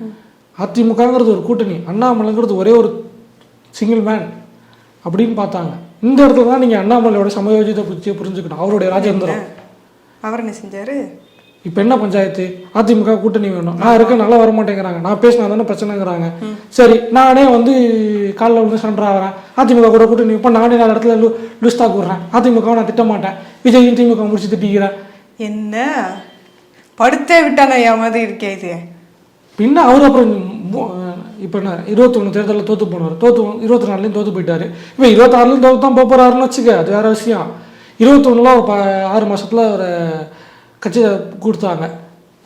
Speaker 2: அதிமுகங்கிறது ஒரு கூட்டணி அண்ணாமலைங்கிறது ஒரே ஒரு சிங்கிள் மேன் அப்படின்னு பார்த்தாங்க. இந்த இடத்துல தான் நீங்கள் அண்ணாமலையோட சமயோஜித புத்தியை புரிஞ்சுக்கணும். அவருடைய ராஜேந்திரம்.
Speaker 1: அவர் என்ன செஞ்சாரு?
Speaker 2: இப்போ என்ன பஞ்சாயத்து? அதிமுக கூட்டணி வேணும். நான் இருக்க நல்லா வர மாட்டேங்கிறாங்க நான் பேசினா தானே பிரச்சனைங்கிறாங்க. சரி நானே வந்து காலைல வந்து சண்டை ஆகிறேன். அதிமுக கூட கூட்டணி இப்போ நானே நாலு இடத்துல லூ லுஸ்தா கூடுறேன் அதிமுக நான் திட்ட மாட்டேன் விஜயும் திமுக முடிச்சு திட்டிக்கிறேன்.
Speaker 1: என்ன? படுத்தே விட்டான மாதிரி இருக்கே இது?
Speaker 2: பின்ன அவர் அப்புறம் இப்போ என்ன இருபத்தொன்று தேர்தலில் தோத்து போனார் தோத்து இருபத்தி நாலுலையும் தோத்து போயிட்டாரு. இப்போ இருபத்தாறுலையும் தோத்து தான் போக போகிறாருன்னு வச்சுக்க அது வேற விஷயம். இருபத்தொன்னுல ஒரு ஆறு மாசத்துல ஒரு கட்சியை கொடுத்தாங்க.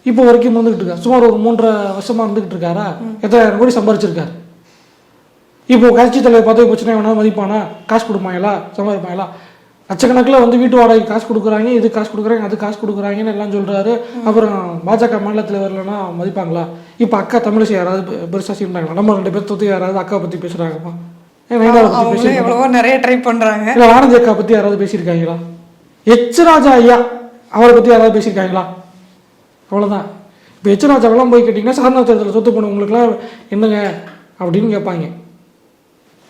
Speaker 2: இப்போ வரைக்கும் வந்துகிட்டு இருக்காரு சுமார் ஒரு மூன்றரை வருஷமா இருந்துகிட்டு இருக்காரா? எத்தனாயிரம் கோடி சம்பாரிச்சிருக்காரு. இப்போ கட்சி தலைவர் பதவி பிரச்சனை வேணா மதிப்பானா? காசு கொடுப்பாங்களா? சம்பாதிப்பாங்களா? லட்சக்கணக்கில் வந்து வீட்டு வாடகை காசு கொடுக்குறாங்க. இது காசு கொடுக்குறாங்க அது காசு கொடுக்குறாங்கன்னு எல்லாம் சொல்றாரு. அப்புறம் பாஜக மாநில தலைவர்லனா மதிப்பாங்களா? இப்போ அக்கா தமிழிசை யாராவது பெ- பெருசா சீண்டாங்களா நம்ம ரெண்டு பேர் தொத்து யாராவது அக்கா பத்தி பேசுறாங்கப்பா ஏன் நயன்தாரா பத்தி
Speaker 1: அவங்களும்
Speaker 2: பேசி
Speaker 1: எவ்வளவோ நிறைய ட்ரை பண்றாங்க.
Speaker 2: இல்லை ஆனந்தி அக்கா பத்தி யாராவது பேசியிருக்காங்களா? எச் ராஜா ஐயா. அவரை பத்தி யாராவது பேசியிருக்காங்களா? அவ்வளவுதான். இப்போ எச் ராஜாவெல்லாம் போய் கேட்டிங்கன்னா சாதாரண தேர்தலில் சொத்து போனவங்களுக்குலாம் என்னங்க அப்படின்னு கேட்பாங்க.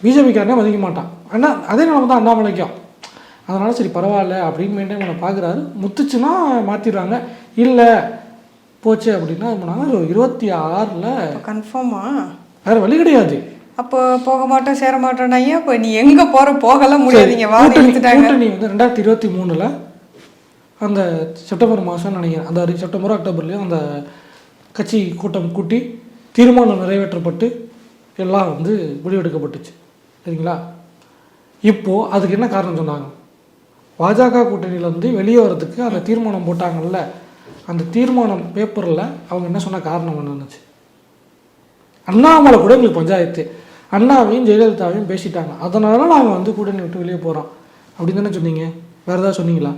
Speaker 2: பிஜேபிக்காரனே மதிக்க மாட்டான். அண்ணா அதே நிலம தான் அண்ணாமலைக்கும். அதனால சரி பரவாயில்ல அப்படின்னு மெயின்டைன் பண்ண பார்க்குறாரு முத்துச்சுன்னா மாற்றிடுறாங்க இல்லை போச்சு அப்படின்னா என்ன பண்ணாங்க இருபத்தி ஆறில்
Speaker 1: கன்ஃபார்மா
Speaker 2: வேற வழி கிடையாது.
Speaker 1: அப்போ போக மாட்டோம் சேர மாட்டோம்னா இப்போ நீ எங்க போற? போகலாம் முடியாதீங்க
Speaker 2: கூட்டணி வந்து ரெண்டாயிரத்தி இருபத்தி மூணில் அந்த செப்டம்பர் மாதம் நினைக்கிறேன். அந்த செப்டம்பர் அக்டோபர்லேயும் அந்த கட்சி கூட்டம் கூட்டி தீர்மானம் நிறைவேற்றப்பட்டு எல்லாம் வந்து முடிவெடுக்கப்பட்டுச்சு. சரிங்களா? இப்போது அதுக்கு என்ன காரணம் சொன்னாங்க? பாஜக கூட்டணியிலேருந்து வெளியே வரதுக்கு அந்த தீர்மானம் போட்டாங்கல்ல. அந்த தீர்மானம் பேப்பரில் அவங்க என்ன சொன்ன காரணம் ஒன்றுச்சு அண்ணாமலை கூட எங்களுக்கு பஞ்சாயத்து. அண்ணாவையும் ஜெயலலிதாவையும் பேசிட்டாங்க. அதனால நாங்கள் வந்து கூட்டணி விட்டு வெளியே போகிறோம் அப்படின்னு தானே சொன்னீங்க? வேறு ஏதாவது சொன்னீங்களா?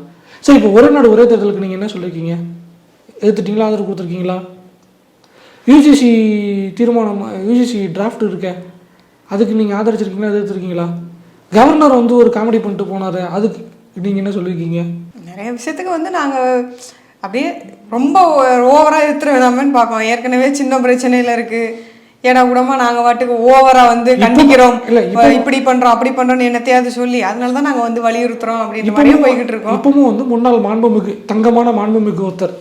Speaker 2: சரி இப்போ ஒரே நாடு ஒரே தேர்தலுக்கு நீங்கள் என்ன சொல்லியிருக்கீங்க எடுத்துட்டீங்களா ஆதரவு கொடுத்துருக்கீங்களா? யூஜிசி தீர்மானம் யூஜிசி டிராஃப்ட் இருக்க. அதுக்கு நீங்கள் ஆதரிச்சிருக்கீங்களா? எதிர்த்துருக்கீங்களா? கவர்னர் வந்து ஒரு காமெடி பண்ணிட்டு போனார். அதுக்கு நீங்கள் என்ன சொல்லியிருக்கீங்க
Speaker 1: நிறைய விஷயத்துக்கு வந்து நாங்கள் அப்படியே ரொம்ப ஓவராக எடுத்துட வேணாமன்னு பார்ப்போம். ஏற்கனவே சின்ன பிரச்சனையில் இருக்குது ஏன்னா கூடமா நாங்க வாட்டுக்கு ஓவரா வந்து கண்டிக்கிறோம். இப்படி பண்றோம் அப்படி பண்றோம்னு என்னத்தையாவது சொல்லி அதனால தான் நாங்க வந்து வலியுறுத்துறோம் அப்படின்ற மாதிரியே போய்கிட்டு இருக்கோம்.
Speaker 2: இப்பவும் வந்து முன்னாள் மாண்புமிகு தங்கமான மாண்புமிகு ஒருத்தர்.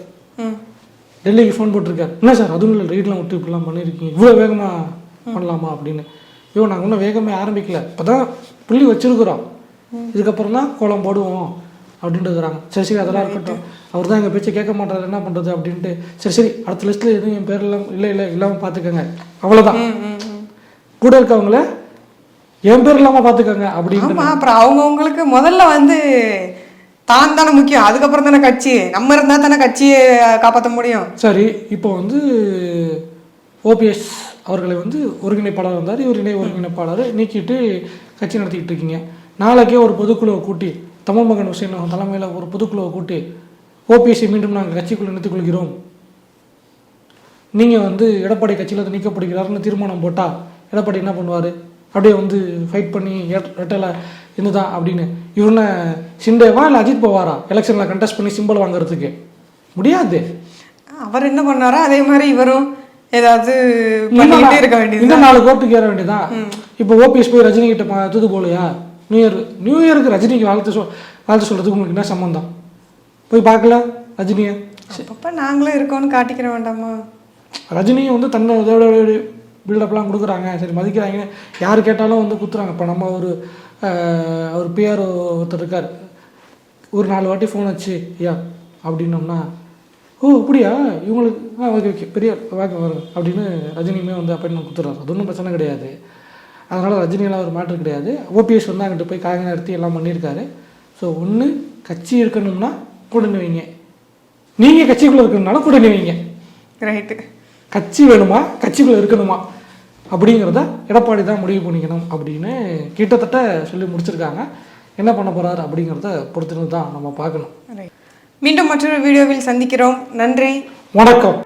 Speaker 2: டெல்லிக்கு ஃபோன் போட்டிருக்காரு. என்ன சார் அதுவும் இல்லை ரைட்லாம் விட்டு இப்படிலாம் பண்ணியிருக்கீங்க இவ்வளோ வேகமாக பண்ணலாமா அப்படின்னு. ஐயோ நாங்கள் இன்னும் வேகமே ஆரம்பிக்கல. இப்போ தான் புள்ளி வச்சிருக்கிறோம். இதுக்கப்புறம் தான் கோலம் போடுவோம் அப்படின்ட்டுக்கிறாங்க சரி சரி அதெல்லாம் இருக்கட்டும். அவர் தான் எங்கள் பேச்சை கேட்க மாட்டாரு. என்ன பண்ணுறது அப்படின்ட்டு. சரி சரி அடுத்த லிஸ்ட்டில் எதுவும் என் பேரெல்லாம் இல்லை இல்லை இல்லாமல் பார்த்துக்கோங்க அவ்வளோதான். கூட இருக்கவங்கள என் பேர் இல்லாமல் பார்த்துக்கோங்க அப்படின்ட்டு.
Speaker 1: ஆமா அப்புறம் அவங்கவுங்களுக்கு முதல்ல வந்து தான் தானே முக்கியம். அதுக்கப்புறம் தானே கட்சி. நம்ம இருந்தா தானே கட்சியை காப்பாற்ற முடியும்.
Speaker 2: சரி இப்போ வந்து ஓபிஎஸ் அவர்களை வந்து ஒருங்கிணைப்பாளர் வந்தார் இவர் இணை ஒருங்கிணைப்பாளர் நீக்கிட்டு கட்சி நடத்திக்கிட்டு இருக்கீங்க. நாளைக்கே ஒரு பொதுக்குழுவை கூட்டி தமிழ் மகன் ஹுசேன் தலைமையில் ஒரு பொதுக்குழுவை கூட்டி ஓபிஎஸ்ஸை மீண்டும் நாங்கள் கட்சிக்குள்ள இணைத்துக் கொள்கிறோம் நீங்கள் வந்து எடப்பாடி கட்சியில் நீக்கப்படுகிறாருன்னு தீர்மானம் போட்டால் எடப்பாடி என்ன பண்ணுவார்? அப்படியே வந்து ஃபைட் பண்ணி ரெட்டலை இருந்துதான் அப்படின்னு. இவனை சிண்டேவா இல்லை அஜித் பவாரா? எலெக்ஷனில் கண்டெஸ்ட் பண்ணி சிம்பிள் வாங்குறதுக்கு. முடியாது.
Speaker 1: அவர் என்ன பண்ணாரோ அதே மாதிரி இவரும் ஏதாவது பண்ணிக்கிட்டே இருக்க வேண்டியது
Speaker 2: இந்த நாலு கோர்ட்டுக்கு ஏற வேண்டியதா? இப்போ ஓபிஎஸ் போய் ரஜினி கிட்ட தூது போகலையா? நியூ இயர் நியூ இயருக்கு ரஜினிக்கு வாழ்த்து சொல் வாழ்த்து சொல்றதுக்கு உங்களுக்கு என்ன சம்மந்தம் போய் பார்க்கல ரஜினியை?
Speaker 1: அப்பப்ப நாங்களும் இருக்கோம்னு காட்டிக்கிற வேண்டாமா?
Speaker 2: ரஜினியும் வந்து தன்னை இதோட பில்டப்லாம் கொடுக்குறாங்க. சரி மதிக்கிறாங்கன்னு யார் கேட்டாலும் வந்து குத்துறாங்க. இப்போ நம்ம ஒரு அவர் பிஆர் ஒருத்தர் இருக்கார். ஒரு நாலு வாட்டி ஃபோன் வச்சு ஐயா அப்படின்னோம்னா ஓ அப்படியா? இவங்களுக்கு ஆ ஓகே ஓகே பெரிய வாங்க வருங்க அப்படின்னு ரஜினியுமே வந்து அப்பாயின்மெண்ட் கொடுத்துறாரு அது ஒன்றும் பிரச்சனை கிடையாது. அதனால் ரஜினியெல்லாம் ஒரு மேட்ரு கிடையாது. ஓபிஎஸ் வந்து அங்கிட்டு போய் காய நிறுத்தி எல்லாம் பண்ணியிருக்காரு. ஸோ ஒன்று கட்சி இருக்கணும்னா கூட வைங்க நீங்கள் கட்சிக்குள்ளே இருக்கணும்னாலும் கூட வைங்க
Speaker 1: ரைட்டு
Speaker 2: கட்சி வேணுமா? கட்சிக்குள்ள இருக்கணுமா? அப்படிங்கிறத எடப்பாடி தான் முடிவு பண்ணிக்கணும் அப்படின்னு கிட்டத்தட்ட சொல்லி முடிச்சிருக்காங்க. என்ன பண்ண போறாரு அப்படிங்கிறத பொறுத்திருந்து தான் நம்ம பார்க்கணும்.
Speaker 1: ரைட் மீண்டும் மற்றொரு வீடியோவில் சந்திக்கிறோம். நன்றி.
Speaker 2: வணக்கம்.